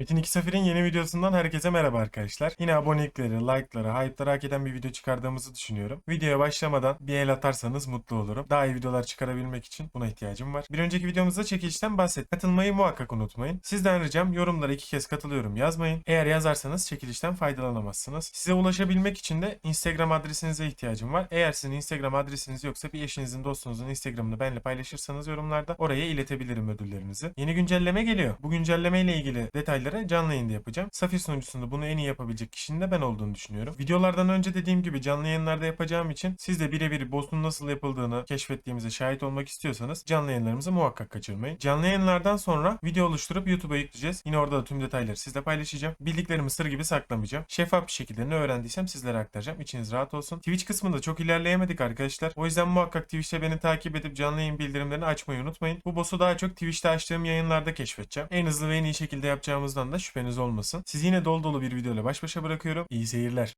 Metin 2 Safir'in yeni videosundan herkese merhaba arkadaşlar. Yine abonelikleri, like'ları, hype'ları hak eden bir video çıkardığımızı düşünüyorum. Videoya başlamadan bir el atarsanız mutlu olurum. Daha iyi videolar çıkarabilmek için buna ihtiyacım var. Bir önceki videomuzda çekilişten bahsettim. Katılmayı muhakkak unutmayın. Sizden ricam yorumlara iki kez katılıyorum yazmayın. Eğer yazarsanız çekilişten faydalanamazsınız. Size ulaşabilmek için de Instagram adresinize ihtiyacım var. Eğer sizin Instagram adresiniz yoksa bir eşinizin, dostunuzun Instagram'ını benimle paylaşırsanız yorumlarda oraya iletebilirim ödüllerinizi. Yeni güncelleme geliyor. Bu güncelleme ile ilgili detayları canlı yayında yapacağım. Safir sunucusunda bunu en iyi yapabilecek kişinin de ben olduğunu düşünüyorum. Videolardan önce dediğim gibi canlı yayınlarda yapacağım için siz de birebir boss'un nasıl yapıldığını keşfettiğimize şahit olmak istiyorsanız canlı yayınlarımızı muhakkak kaçırmayın. Canlı yayınlardan sonra video oluşturup YouTube'a yükleyeceğiz. Yine orada da tüm detayları sizle paylaşacağım. Bildiklerimi sır gibi saklamayacağım. Şeffaf bir şekilde ne öğrendiysem sizlere aktaracağım. İçiniz rahat olsun. Twitch kısmında çok ilerleyemedik arkadaşlar. O yüzden muhakkak Twitch'te beni takip edip canlı yayın bildirimlerini açmayı unutmayın. Bu boss'u daha çok Twitch'te açtığım yayınlarda keşfedeceğim. En hızlı ve en iyi şekilde yapacağımızdan da şüpheniz olmasın. Sizi yine dolu dolu bir videoyla baş başa bırakıyorum. İyi seyirler.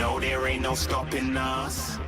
No, there ain't no.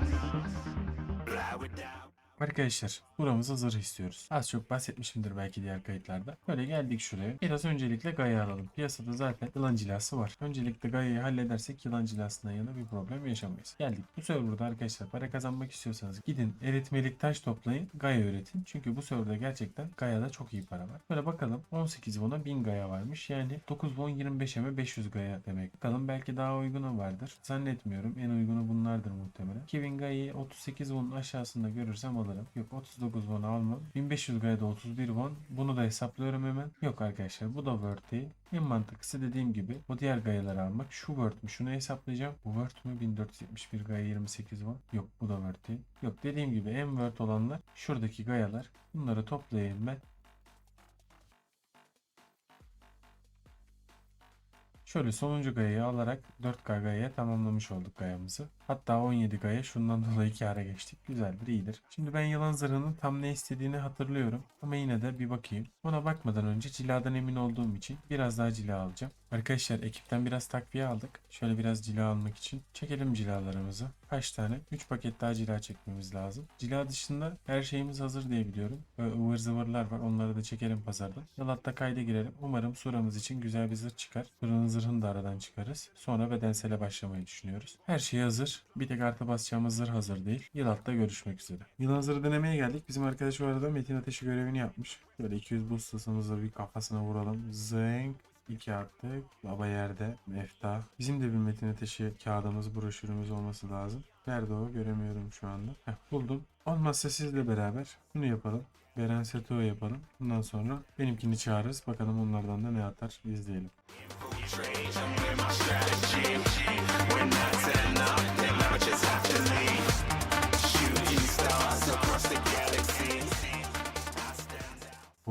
Arkadaşlar buramıza zırh istiyoruz. Az çok bahsetmişimdir belki diğer kayıtlarda. Böyle geldik şuraya. Biraz öncelikle Gaya alalım. Piyasada zaten yılan cilası var. Öncelikle Gaya'yı halledersek yılan cilasından yana bir problem yaşamayız. Geldik. Bu serverda arkadaşlar para kazanmak istiyorsanız gidin eritmelik taş toplayın. Gaya üretin. Çünkü bu serverda gerçekten Gaya'da çok iyi para var. Böyle bakalım 18 won'a 1000 Gaya varmış. Yani 9 won 25'e mi 500 Gaya demek. Bakalım belki daha uygunu vardır. Zannetmiyorum. En uygunu bunlardır muhtemelen. 2000 Gaya'yı 38 won aşağısında görürsem alırım. Yok 39 won almam. 1500 Gaya'da 31 won. Bunu da hesaplıyorum hemen. Yok arkadaşlar bu da worth değil. En mantıklısı dediğim gibi o diğer gayaları almak. Şu worth mü? Şunu hesaplayacağım. Bu worth mü? 1471 gaya 28 won. Yok bu da worth değil. Yok dediğim gibi en worth olanlar şuradaki gayalar. Bunları toplayayım ben. Şöyle sonuncu gayayı alarak 4K gayaya tamamlamış olduk gayamızı. Hatta 17 gaya şundan dolayı kâra geçtik. Güzeldir, iyidir. Şimdi ben yılan zırhının tam ne istediğini hatırlıyorum. Ama yine de bir bakayım. Ona bakmadan önce ciladan emin olduğum için biraz daha cila alacağım. Arkadaşlar ekipten biraz takviye aldık. Şöyle biraz cila almak için. Çekelim cilalarımızı. Kaç tane? 3 paket daha cila çekmemiz lazım. Cila dışında her şeyimiz hazır diye biliyorum. Böyle ıvır zıvırlar var. Onları da çekelim pazarda. Yalatta kayda girelim. Umarım suramız için güzel bir zırh çıkar. Suranın zırhını da aradan çıkarız. Sonra bedensele başlamayı düşünüyoruz. Her şey hazır. Bir tek artı basacağımız zırh hazır değil. Yalatta görüşmek üzere. Yılan zırhı denemeye geldik. Bizim arkadaş o arada Metin Ateşi görevini yapmış. Böyle 200 buz tasımızla bir kafasına vuralım. Zenk. 2 attık. Baba yerde. Mefta. Bizim de bir metin ateşi kağıdımız, broşürümüz olması lazım. Nerede o? Göremiyorum şu anda. Heh, buldum. Olmazsa sizle beraber bunu yapalım. Beren Seto yapalım. Bundan sonra benimkini çağırırız. Bakalım onlardan da ne atar. İzleyelim.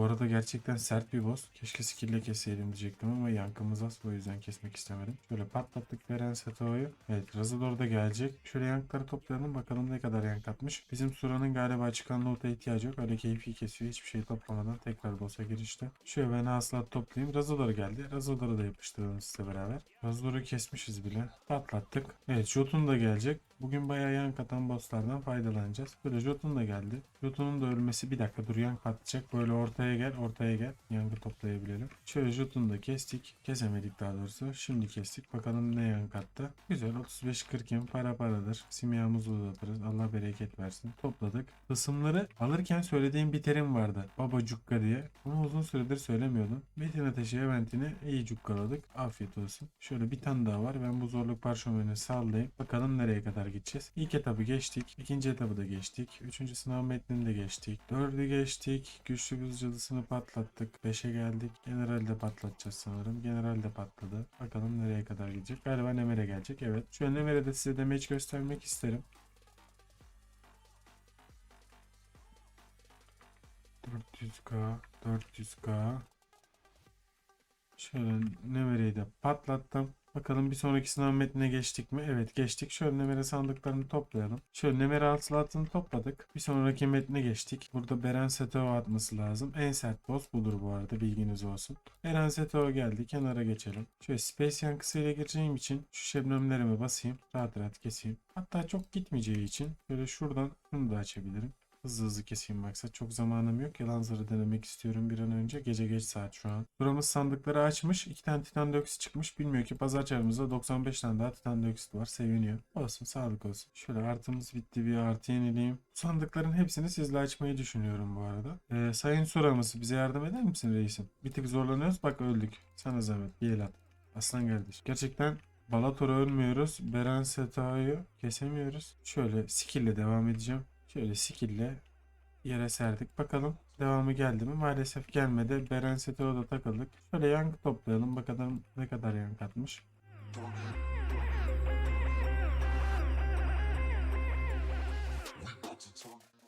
Arada gerçekten sert bir boss. Keşke skill'le kesseydim diyecektim ama yankımız az. O yüzden kesmek istemedim. Şöyle patlattık Beren Seto'yu. Evet Razador da gelecek. Şöyle yankları toplayalım bakalım ne kadar yank atmış. Bizim Sura'nın galiba çıkan loot'a ihtiyacı yok. Öyle keyfi kesiyor. Hiçbir şey toplamadan tekrar boss'a girişte. Şöyle ben hasılat toplayayım. Razador geldi. Razador'u da yapıştıralım size beraber. Razador'u kesmişiz bile. Patlattık. Evet Jotun da gelecek. Bugün bayağı yank atan bosslardan faydalanacağız. Böyle Jotun da geldi. Jotun'un da ölmesi bir dakika dur yank atacak. Böyle ortaya gel ortaya gel. Yankı toplayabilelim. Şöyle Jotun'u da kestik. Kesemedik daha doğrusu. Şimdi kestik. Bakalım ne yank attı. Güzel 35-40 yen para paradır. Simyamızı uzatırız. Allah bereket versin. Topladık. Isımları alırken söylediğim bir terim vardı. Baba cukka diye. Bunu uzun süredir söylemiyordum. Metin Ateşi eventini iyi cukkaladık. Afiyet olsun. Şöyle bir tane daha var. Ben bu zorluk parşömeni sallayıp bakalım nereye kadar gideceğiz. İlk etabı geçtik. ikinci etabı da geçtik. Üçüncü sınav metnini de geçtik. Dördü geçtik. Güçlü buz cadısını patlattık. Beşe geldik. Generalde patlatacağız sanırım. Generalde patladı. Bakalım nereye kadar gidecek. Galiba Nemer'e gelecek. Evet. Şu an Nemer'e size damage göstermek isterim. 400k 400k Şöyle Nemere'yi de patlattım. Bakalım bir sonraki sınav metnine geçtik mi? Evet geçtik. Şöyle Nemere sandıklarını toplayalım. Şöyle Nemere hasılatını topladık. Bir sonraki metne geçtik. Burada Beren Seteo atması lazım. En sert boss budur bu arada bilginiz olsun. Beren Seteo geldi. Kenara geçelim. Şöyle Space yankısıyla gireceğim için şu şebnemlerime basayım. Rahat rahat keseyim. Hatta çok gitmeyeceği için böyle şuradan şunu da açabilirim. Hızlı hızlı keseyim maksat. Çok zamanım yok. Yalan zarı denemek istiyorum bir an önce. Gece geç saat şu an. Duramız sandıkları açmış. 2 tane titan dioksit çıkmış. Bilmiyor ki pazar çarımızda 95 tane daha titan dioksit var. Seviniyor. Olsun sağlık olsun. Şöyle artımız bitti bir artı yenileyim. Sandıkların hepsini sizle açmayı düşünüyorum bu arada. Ee, Sayın Suramız bize yardım eder misin reisim? Bir tık zorlanıyoruz. Bak öldük. Sana zahmet. Bir el at. Aslan kardeş. Gerçekten Balator'a ölmüyoruz. Beren Setao'yu kesemiyoruz. Şöyle skill ile devam edeceğim. Şöyle skill ile yere serdik. Bakalım devamı geldi mi? Maalesef gelmedi. Beren Setao'da takıldık. Şöyle yankı toplayalım. Bakalım ne kadar yankı atmış.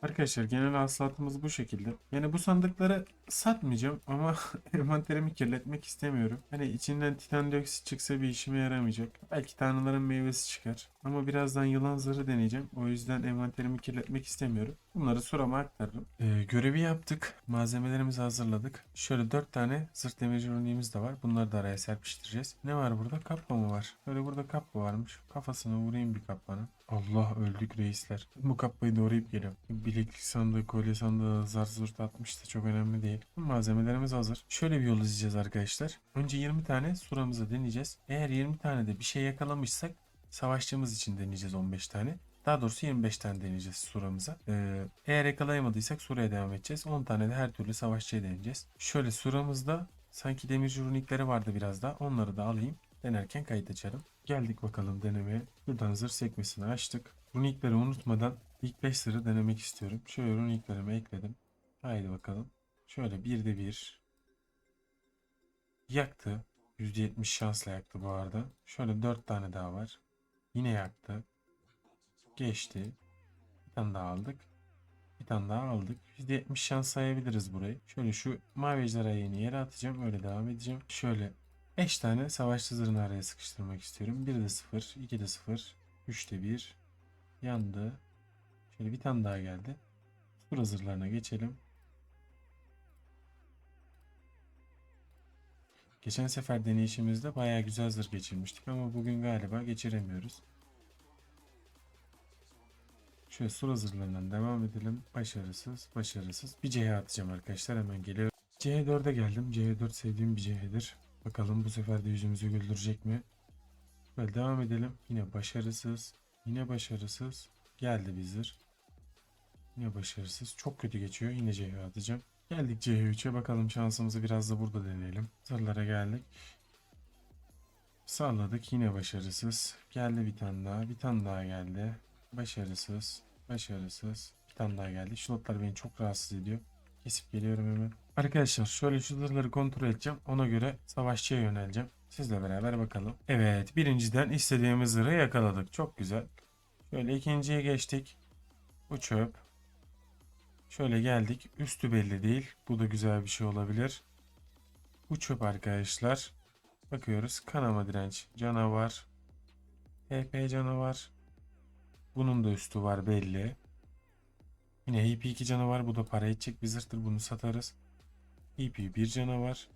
Arkadaşlar genel hasılatımız bu şekilde. Yani bu sandıkları satmayacağım ama envanterimi kirletmek istemiyorum. Hani içinden titan dioksit çıksa bir işime yaramayacak. Belki tanrıların meyvesi çıkar. Ama birazdan yılan zırhı deneyeceğim. O yüzden envanterimi kirletmek istemiyorum. Bunları surama aktarırım. Ee, görevi yaptık. Malzemelerimizi hazırladık. Şöyle 4 tane zırh demirci örneğimiz de var. Bunları da araya serpiştireceğiz. Ne var burada? Kappa mı var? Böyle burada kappa varmış. Kafasına vurayım bir kappanın. Allah öldük reisler. Bu kappayı doğrayıp geliyorum. Bileklik sandığı, kolye sandığı, zar zırt atmış da çok önemli değil. Malzemelerimiz hazır. Şöyle bir yol izleyeceğiz arkadaşlar. Önce 20 tane suramızı deneyeceğiz. Eğer 20 tane de bir şey yakalamışsak savaşçımız için deneyeceğiz 15 tane. Daha doğrusu 25 tane deneyeceğiz suramıza. Ee, eğer yakalayamadıysak suraya devam edeceğiz. 10 tane de her türlü savaşçıya deneyeceğiz. Şöyle suramızda sanki demirci runikleri vardı biraz daha. Onları da alayım. Denerken kayıt açarım. Geldik bakalım denemeye. Buradan zırh sekmesini açtık. Runikleri unutmadan ilk 5 sırrı denemek istiyorum. Şöyle runiklerimi ekledim. Haydi bakalım. Şöyle bir de bir. Yaktı. %70 şansla yaktı bu arada. Şöyle 4 tane daha var. Yine yaktı. Geçti. Bir tane daha aldık. Bir tane daha aldık. %70 şans sayabiliriz burayı. Şöyle şu mavi ejderhayı yeni yere atacağım. Öyle devam edeceğim. Şöyle 5 tane savaşçı zırhını araya sıkıştırmak istiyorum. 1 de 0, 2 de 0, 3 de 1. Yandı. Şöyle bir tane daha geldi. Sur hazırlarına geçelim. Geçen sefer deneyişimizde bayağı güzel zırh geçirmiştik ama bugün galiba geçiremiyoruz. Şöyle sur hazırlarından devam edelim. Başarısız, başarısız. Bir CH atacağım arkadaşlar hemen geliyor. C4'e geldim. C4 sevdiğim bir CH'dir. Bakalım bu sefer de yüzümüzü güldürecek mi? Böyle devam edelim. Yine başarısız. Yine başarısız. Geldi zırh. Yine başarısız. Çok kötü geçiyor. Yine CH atacağım. Geldik C3'e. Bakalım şansımızı biraz da burada deneyelim. Zırhlara geldik. Salladık. Yine başarısız. Geldi bir tane daha. Bir tane daha geldi. Başarısız. Başarısız. Bir tane daha geldi. Şu notlar beni çok rahatsız ediyor. Kesip geliyorum hemen. Arkadaşlar şöyle şu zırhları kontrol edeceğim. Ona göre savaşçıya yöneleceğim. Sizle beraber bakalım. Evet birinciden istediğimiz zırhı yakaladık. Çok güzel. Şöyle ikinciye geçtik. Bu çöp. Şöyle geldik. Üstü belli değil. Bu da güzel bir şey olabilir. Bu çöp arkadaşlar. Bakıyoruz. Kanama direnç. Canavar. HP canavar. Bunun da üstü var belli. Yine HP2 canavar. Bu da para edecek bir zırhtır. Bunu satarız. HP1 canavar.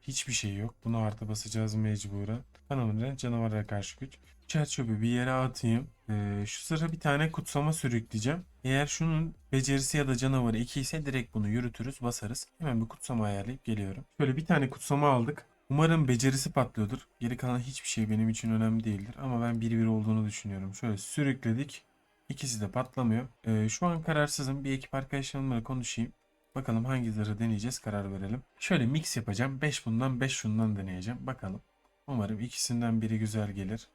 Hiçbir şey yok. Bunu artı basacağız mecburen. Direnç canavara karşı güç. Çer bir yere atayım. Ee, şu sıra bir tane kutsama sürükleyeceğim. Eğer şunun becerisi ya da canavarı 2 ise direkt bunu yürütürüz basarız. Hemen bir kutsama ayarlayıp geliyorum. Şöyle bir tane kutsama aldık. Umarım becerisi patlıyordur. Geri kalan hiçbir şey benim için önemli değildir. Ama ben 1-1 olduğunu düşünüyorum. Şöyle sürükledik. İkisi de patlamıyor. Ee, şu an kararsızım. Bir ekip arkadaşlarımla konuşayım. Bakalım hangi zırhı deneyeceğiz karar verelim. Şöyle mix yapacağım. 5 bundan 5 şundan deneyeceğim. Bakalım. Umarım ikisinden biri güzel gelir.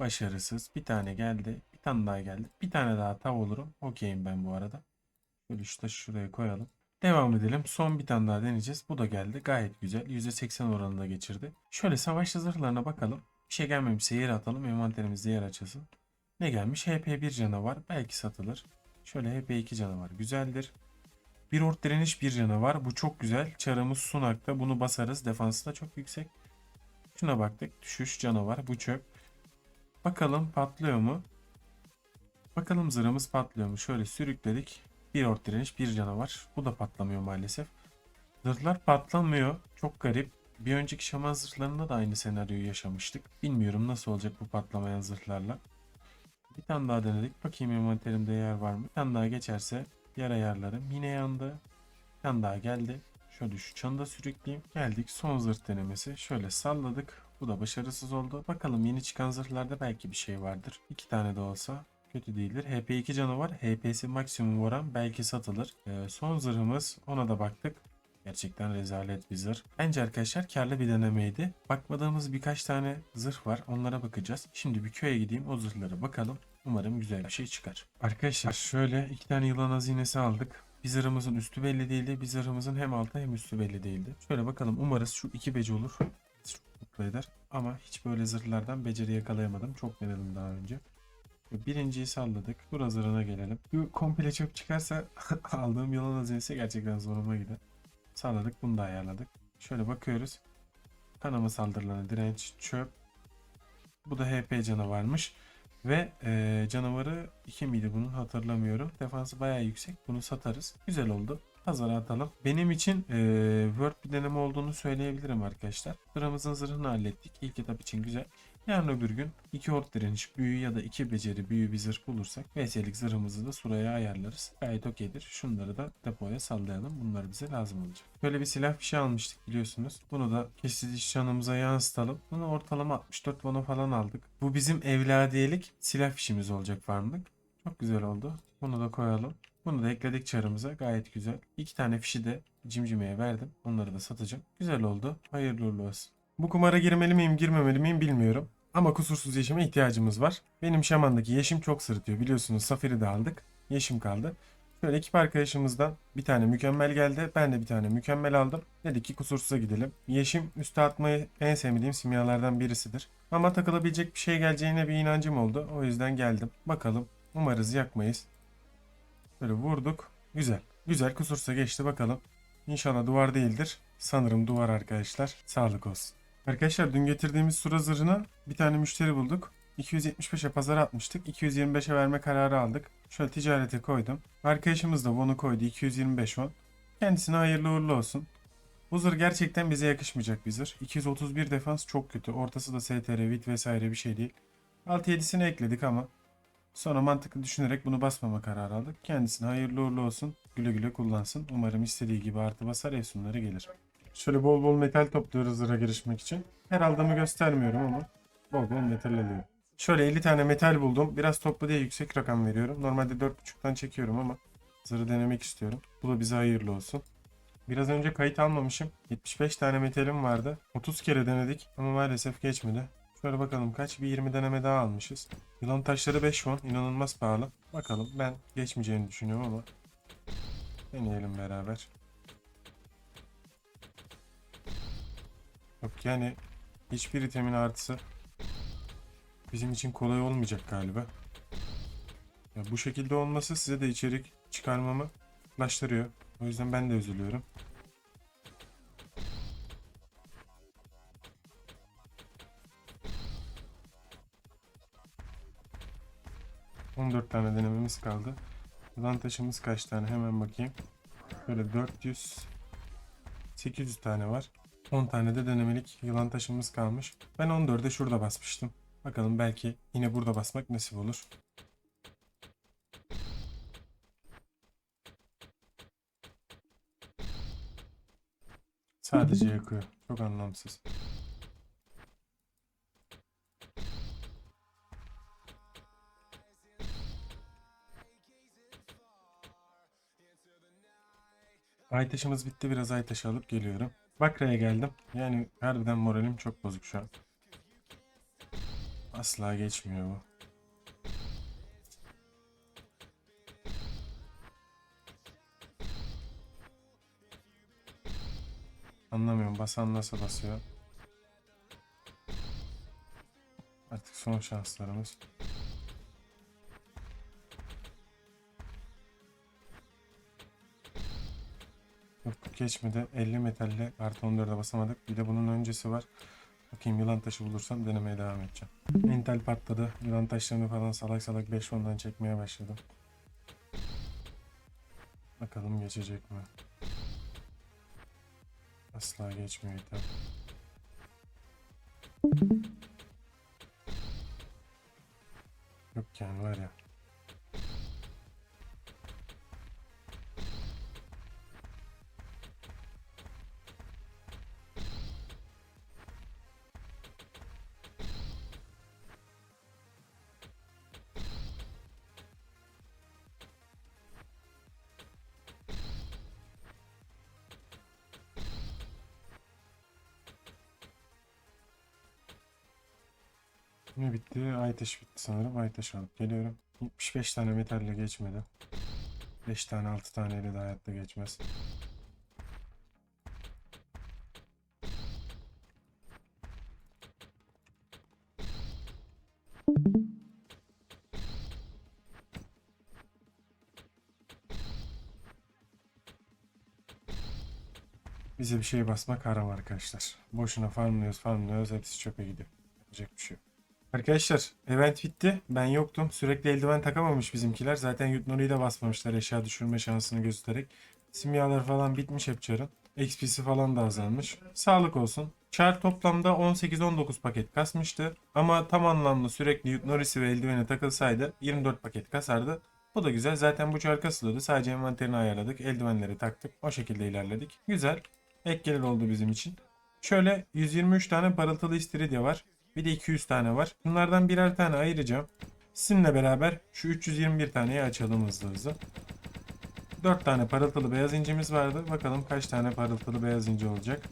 Başarısız. Bir tane geldi. Bir tane daha geldi. Bir tane daha tav olurum. Okeyim ben bu arada. Şöyle şu taşı şuraya koyalım. Devam edelim. Son bir tane daha deneyeceğiz. Bu da geldi. Gayet güzel. %80 oranında geçirdi. Şöyle savaş zırhlarına bakalım. Bir şey gelmemişse yer atalım. Envanterimizde yer açılsın. Ne gelmiş? HP1 canavar. Belki satılır. Şöyle HP2 canavar. Güzeldir. Bir ort direniş bir canavar. Bu çok güzel. Çarımız sunakta. Bunu basarız. Defansı da çok yüksek. Şuna baktık. Düşüş canavar. Bu çöp. Bakalım patlıyor mu? Bakalım zırhımız patlıyor mu? Şöyle sürükledik. Bir ort direniş bir canavar. Bu da patlamıyor maalesef. Zırhlar patlamıyor. Çok garip. Bir önceki şaman zırhlarında da aynı senaryoyu yaşamıştık. Bilmiyorum nasıl olacak bu patlamayan zırhlarla. Bir tane daha denedik. Bakayım envanterimde yer var mı? Bir tane daha geçerse Diğer ayarlarım yine yandı. Yan daha geldi. Şöyle şu çanda sürükleyeyim. Geldik son zırh denemesi. Şöyle salladık. Bu da başarısız oldu. Bakalım yeni çıkan zırhlarda belki bir şey vardır. İki tane de olsa kötü değildir. HP2 canavar. HP'si maksimum vuran belki satılır. Ee, son zırhımız ona da baktık. Gerçekten rezalet bir zırh. Bence arkadaşlar karlı bir denemeydi. Bakmadığımız birkaç tane zırh var. Onlara bakacağız. Şimdi bir köye gideyim o zırhlara bakalım. Umarım güzel bir şey çıkar. Arkadaşlar şöyle iki tane yılan hazinesi aldık. Bir zırhımızın üstü belli değildi. Bir zırhımızın hem altı hem üstü belli değildi. Şöyle bakalım umarız şu iki beci olur. Çok mutlu eder. Ama hiç böyle zırhlardan beceri yakalayamadım. Çok denedim daha önce. Birinciyi salladık. Dur zırhına gelelim. Bu komple çöp çıkarsa aldığım yılan hazinesi gerçekten zoruma gider. Salladık bunu da ayarladık. Şöyle bakıyoruz. Kanama saldırılarına direnç çöp. Bu da HP canavarmış. Ve e, canavarı 2 miydi bunun hatırlamıyorum. Defansı bayağı yüksek. Bunu satarız. Güzel oldu. Pazara atalım. Benim için e, Word bir deneme olduğunu söyleyebilirim arkadaşlar. Sıramızın zırhını hallettik. İlk etap için güzel. Yarın öbür gün 2 ort direniş büyü ya da 2 beceri büyü bir zırh bulursak VS'lik zırhımızı da suraya ayarlarız. Gayet okeydir. Şunları da depoya sallayalım. Bunlar bize lazım olacak. Böyle bir silah bir şey almıştık biliyorsunuz. Bunu da kesici şanımıza yansıtalım. Bunu ortalama 64 bono falan aldık. Bu bizim evladiyelik silah fişimiz olacak farmlık. Çok güzel oldu. Bunu da koyalım. Bunu da ekledik çarımıza. Gayet güzel. İki tane fişi de cimcimeye verdim. Onları da satacağım. Güzel oldu. Hayırlı uğurlu olsun. Bu kumara girmeli miyim girmemeli miyim bilmiyorum. Ama kusursuz yeşime ihtiyacımız var. Benim şamandaki yeşim çok sırıtıyor. Biliyorsunuz Safir'i de aldık. Yeşim kaldı. Şöyle ekip arkadaşımızdan bir tane mükemmel geldi. Ben de bir tane mükemmel aldım. Dedik ki kusursuza gidelim. Yeşim üste atmayı en sevmediğim simyalardan birisidir. Ama takılabilecek bir şey geleceğine bir inancım oldu. O yüzden geldim. Bakalım. Umarız yakmayız. Böyle vurduk. Güzel. Güzel kusursa geçti bakalım. İnşallah duvar değildir. Sanırım duvar arkadaşlar. Sağlık olsun. Arkadaşlar dün getirdiğimiz sura zırhına bir tane müşteri bulduk. 275'e pazara atmıştık. 225'e verme kararı aldık. Şöyle ticarete koydum. Arkadaşımız da bunu koydu. 225 won. Kendisine hayırlı uğurlu olsun. Bu zırh gerçekten bize yakışmayacak bir zırh. 231 defans çok kötü. Ortası da STR, VIT vesaire bir şey değil. 6-7'sini ekledik ama Sonra mantıklı düşünerek bunu basmama kararı aldık. Kendisine hayırlı uğurlu olsun. Güle güle kullansın. Umarım istediği gibi artı basar efsunları gelir. Şöyle bol bol metal topluyoruz zırha girişmek için. Her aldığımı göstermiyorum ama bol bol metal alıyorum. Şöyle 50 tane metal buldum. Biraz toplu diye yüksek rakam veriyorum. Normalde 4.5'tan çekiyorum ama zırhı denemek istiyorum. Bu da bize hayırlı olsun. Biraz önce kayıt almamışım. 75 tane metalim vardı. 30 kere denedik ama maalesef geçmedi. Şöyle bakalım kaç? Bir 20 deneme daha almışız. Yılan taşları 5 won. İnanılmaz pahalı. Bakalım ben geçmeyeceğini düşünüyorum ama deneyelim beraber. Yok yani hiçbir itemin artısı bizim için kolay olmayacak galiba. Ya bu şekilde olması size de içerik çıkarmamı ulaştırıyor. O yüzden ben de üzülüyorum. ...14 tane denememiz kaldı. Yılan taşımız kaç tane hemen bakayım. Böyle 400... 800 tane var. 10 tane de denemelik yılan taşımız kalmış. Ben 14'e şurada basmıştım. Bakalım belki yine burada basmak nasip olur. Sadece yakıyor. Çok anlamsız. Ay taşımız bitti. Biraz ay taşı alıp geliyorum. Bakra'ya geldim. Yani harbiden moralim çok bozuk şu an. Asla geçmiyor bu. Anlamıyorum. Basan nasıl basıyor? Artık son şanslarımız. Geçmedi. 50 metalle artı 14'e basamadık. Bir de bunun öncesi var. Bakayım yılan taşı bulursam denemeye devam edeceğim. Mental patladı. Yılan taşlarını falan salak salak 5 ondan çekmeye başladım. Bakalım geçecek mi? Asla geçmiyor item. Yok yani var ya. Ne bitti? Aytaş bitti sanırım. Aytaş alıp geliyorum. 75 tane metalle geçmedi. 5 tane 6 taneyle de hayatta geçmez. Bize bir şey basmak haram arkadaşlar. Boşuna farmlıyoruz farmlıyoruz hepsi çöpe gidiyor. Yapacak bir şey yok. Arkadaşlar event bitti. Ben yoktum. Sürekli eldiven takamamış bizimkiler. Zaten Yutnori'yi de basmamışlar eşya düşürme şansını göstererek. Simyalar falan bitmiş hep çarın. XP'si falan da azalmış. Sağlık olsun. Char toplamda 18-19 paket kasmıştı. Ama tam anlamda sürekli Yutnori'si ve eldiveni takılsaydı 24 paket kasardı. Bu da güzel. Zaten bu çar kasılıyordu. Sadece envanterini ayarladık. Eldivenleri taktık. O şekilde ilerledik. Güzel. Ek gelir oldu bizim için. Şöyle 123 tane parıltılı istiridye var. Bir de 200 tane var. Bunlardan birer tane ayıracağım. Sizinle beraber şu 321 taneyi açalım hızlı hızlı. 4 tane parıltılı beyaz incimiz vardı. Bakalım kaç tane parıltılı beyaz inci olacak.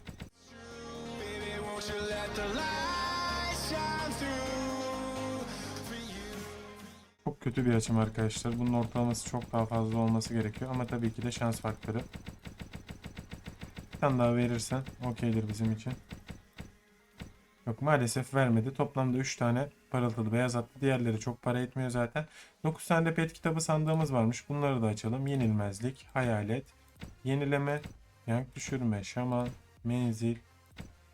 Çok kötü bir açım arkadaşlar. Bunun ortalaması çok daha fazla olması gerekiyor. Ama tabii ki de şans faktörü. Bir tane daha verirsen okeydir bizim için. Yok maalesef vermedi. Toplamda 3 tane parıltılı beyaz attı. Diğerleri çok para etmiyor zaten. 9 tane de pet kitabı sandığımız varmış. Bunları da açalım. Yenilmezlik, hayalet, yenileme, yank düşürme, şaman, menzil,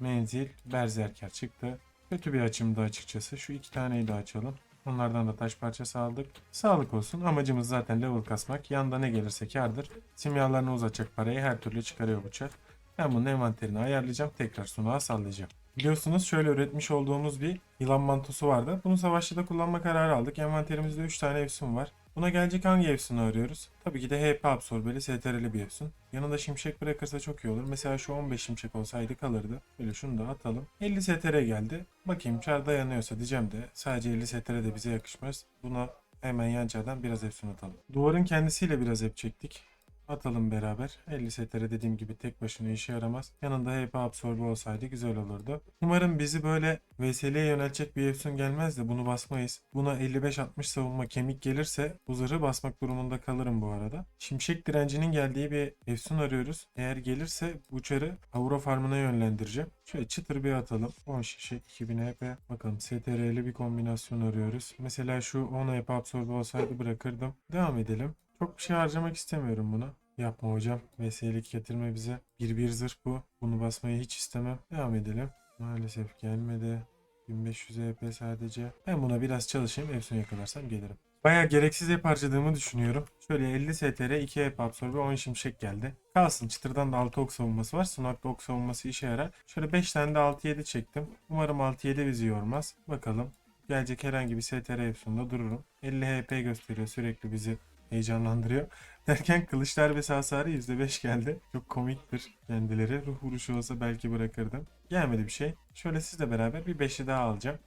menzil, berzerker çıktı. Kötü bir açımdı açıkçası. Şu iki taneyi de açalım. Onlardan da taş parçası aldık. Sağlık olsun. Amacımız zaten level kasmak. Yanda ne gelirse kardır. Simyalarını uzatacak parayı her türlü çıkarıyor bıçak. Ben bunun envanterini ayarlayacağım. Tekrar sunuğa sallayacağım. Biliyorsunuz şöyle üretmiş olduğumuz bir yılan mantosu vardı. Bunu savaşçıda kullanma kararı aldık. Envanterimizde 3 tane efsun var. Buna gelecek hangi efsunu arıyoruz? Tabii ki de HP absorbeli STR'li bir efsun. Yanında şimşek bırakırsa çok iyi olur. Mesela şu 15 şimşek olsaydı kalırdı. Böyle şunu da atalım. 50 STR geldi. Bakayım çar dayanıyorsa diyeceğim de sadece 50 STR de bize yakışmaz. Buna hemen yan çardan biraz efsun atalım. Duvarın kendisiyle biraz ep çektik. Atalım beraber. 50 setere dediğim gibi tek başına işe yaramaz. Yanında HP absorbe olsaydı güzel olurdu. Umarım bizi böyle VSL'ye yöneltecek bir Efsun gelmez de bunu basmayız. Buna 55-60 savunma kemik gelirse bu zırhı basmak durumunda kalırım bu arada. Şimşek direncinin geldiği bir Efsun arıyoruz. Eğer gelirse bu çarı Aura farmına yönlendireceğim. Şöyle çıtır bir atalım. 10 şişe 2000 HP. Bakalım STR'li bir kombinasyon arıyoruz. Mesela şu 10 HP absorbe olsaydı bırakırdım. Devam edelim. Çok bir şey harcamak istemiyorum buna. Yapma hocam. Vesairelik getirme bize. Bir bir zırh bu. Bunu basmayı hiç istemem. Devam edelim. Maalesef gelmedi. 1500 EP sadece. Ben buna biraz çalışayım. Efsun yakalarsam gelirim. Bayağı gereksiz EP harcadığımı düşünüyorum. Şöyle 50 STR, 2 EP absorbe, 10 şimşek geldi. Kalsın çıtırdan da 6 ok savunması var. Sunak'ta ok savunması işe yarar. Şöyle 5 tane de 6-7 çektim. Umarım 6-7 bizi yormaz. Bakalım. Gelecek herhangi bir STR Efsun'da dururum. 50 HP gösteriyor. Sürekli bizi heyecanlandırıyor. Derken kılıçlar ve hasarı %5 geldi. Çok komiktir kendileri. Ruh vuruşu olsa belki bırakırdım. Gelmedi bir şey. Şöyle sizle beraber bir 5'i daha alacağım.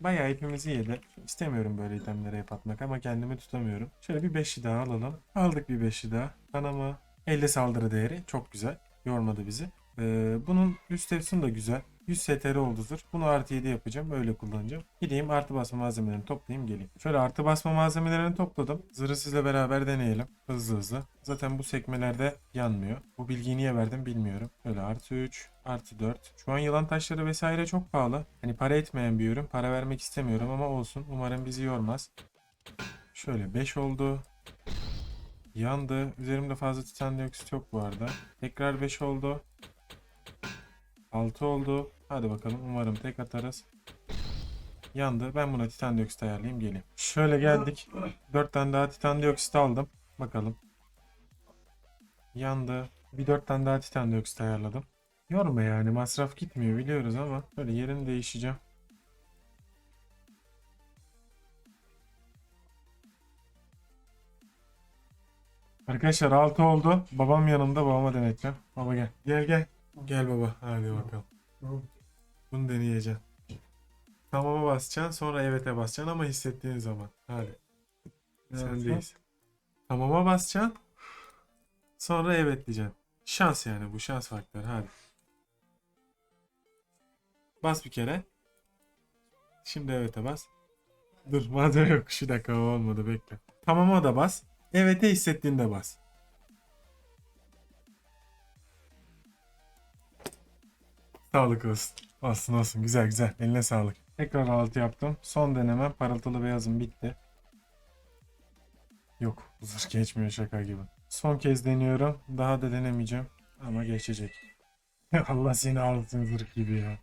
Bayağı ipimizi yedi. İstemiyorum böyle itemlere hep atmak ama kendimi tutamıyorum. Şöyle bir 5'i daha alalım. Aldık bir 5'i daha. Kanama 50 saldırı değeri. Çok güzel. Yormadı bizi. Ee, bunun üst efsun da güzel. 100 STR oldudur. Bunu artı 7 yapacağım. Öyle kullanacağım. Gideyim artı basma malzemelerini toplayayım geleyim. Şöyle artı basma malzemelerini topladım. Zırhı sizle beraber deneyelim. Hızlı hızlı. Zaten bu sekmelerde yanmıyor. Bu bilgiyi niye verdim bilmiyorum. Şöyle artı 3, artı 4. Şu an yılan taşları vesaire çok pahalı. Hani para etmeyen bir ürün. Para vermek istemiyorum ama olsun. Umarım bizi yormaz. Şöyle 5 oldu. Yandı. Üzerimde fazla titan dioksit yok bu arada. Tekrar 5 oldu. 6 oldu. Hadi bakalım umarım tek atarız. Yandı. Ben buna titan dioksit ayarlayayım geleyim. Şöyle geldik. 4 tane daha titan dioksit aldım. Bakalım. Yandı. Bir 4 tane daha titan dioksit ayarladım. Yorma yani masraf gitmiyor biliyoruz ama böyle yerini değişeceğim. Arkadaşlar 6 oldu. Babam yanımda babama deneteceğim. Baba gel. Gel gel. Gel baba. Hadi bakalım. Bunu deneyeceğim. Tamam'a basacaksın sonra evet'e basacaksın ama hissettiğin zaman. Hadi. Sendeyiz. Tamam'a basacaksın. Sonra evet diyeceksin. Şans yani bu şans faktörü hadi. Bas bir kere. Şimdi evet'e bas. Dur malzeme yok. Şu dakika olmadı bekle. Tamama da bas. Evet'e hissettiğinde bas. Sağlık olsun. Olsun olsun güzel güzel. Eline sağlık. Tekrar altı yaptım. Son denemem parıltılı beyazım bitti. Yok zırh geçmiyor şaka gibi. Son kez deniyorum. Daha da denemeyeceğim. Ama geçecek. Allah seni alsın zırh gibi ya.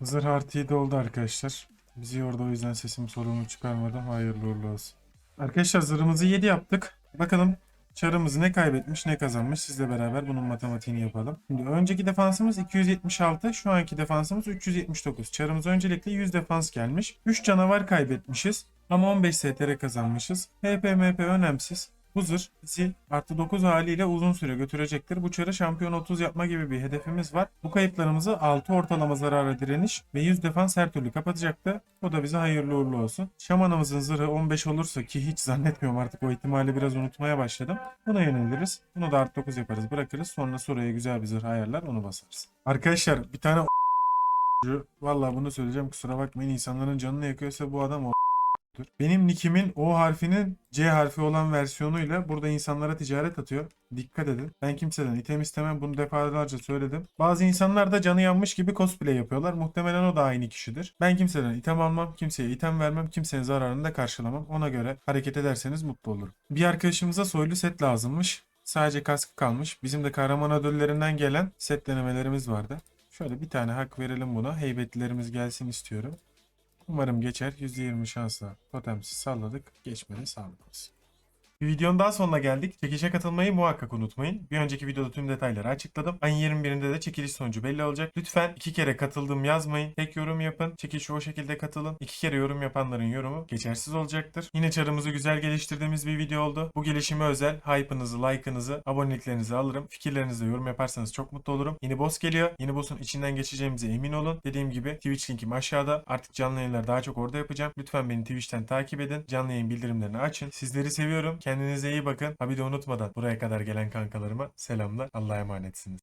Zırh artı 7 oldu arkadaşlar. Bizi yordu o yüzden sesim soluğumu çıkarmadım. Hayırlı uğurlu olsun. Arkadaşlar zırhımızı 7 yaptık. Bakalım çarımız ne kaybetmiş ne kazanmış. Sizle beraber bunun matematiğini yapalım. Şimdi önceki defansımız 276. Şu anki defansımız 379. Çarımız öncelikle 100 defans gelmiş. 3 canavar kaybetmişiz. Ama 15 STR kazanmışız. HP MP önemsiz. Bu zırh bizi artı 9 haliyle uzun süre götürecektir. Bu çarı şampiyon 30 yapma gibi bir hedefimiz var. Bu kayıplarımızı 6 ortalama zarara direniş ve 100 defans her türlü kapatacaktı. O da bize hayırlı uğurlu olsun. Şamanımızın zırhı 15 olursa ki hiç zannetmiyorum artık o ihtimali biraz unutmaya başladım. Buna yöneliriz. Bunu da artı 9 yaparız bırakırız. Sonra Sora'ya güzel bir zırh ayarlar onu basarız. Arkadaşlar bir tane Vallahi bunu söyleyeceğim kusura bakmayın insanların canını yakıyorsa bu adam o Dur. Benim nickimin O harfinin C harfi olan versiyonuyla burada insanlara ticaret atıyor. Dikkat edin. Ben kimseden item istemem. Bunu defalarca söyledim. Bazı insanlar da canı yanmış gibi cosplay yapıyorlar. Muhtemelen o da aynı kişidir. Ben kimseden item almam. Kimseye item vermem. Kimsenin zararını da karşılamam. Ona göre hareket ederseniz mutlu olurum. Bir arkadaşımıza soylu set lazımmış. Sadece kaskı kalmış. Bizim de kahraman ödüllerinden gelen set denemelerimiz vardı. Şöyle bir tane hak verelim buna. Heybetlilerimiz gelsin istiyorum. Umarım geçer. %20 şansla totemsiz salladık. Geçmedi sağlık olsun. Bir videonun daha sonuna geldik. Çekilişe katılmayı muhakkak unutmayın. Bir önceki videoda tüm detayları açıkladım. Ayın 21'inde de çekiliş sonucu belli olacak. Lütfen iki kere katıldım yazmayın. Tek yorum yapın. Çekilişe o şekilde katılın. İki kere yorum yapanların yorumu geçersiz olacaktır. Yine çarımızı güzel geliştirdiğimiz bir video oldu. Bu gelişime özel hype'ınızı, like'ınızı, aboneliklerinizi alırım. Fikirlerinizi yorum yaparsanız çok mutlu olurum. Yeni boss geliyor. Yeni boss'un içinden geçeceğimize emin olun. Dediğim gibi Twitch linkim aşağıda. Artık canlı yayınlar daha çok orada yapacağım. Lütfen beni Twitch'ten takip edin. Canlı yayın bildirimlerini açın. Sizleri seviyorum. Kendinize iyi bakın. Ha bir de unutmadan buraya kadar gelen kankalarıma selamlar. Allah'a emanetsiniz.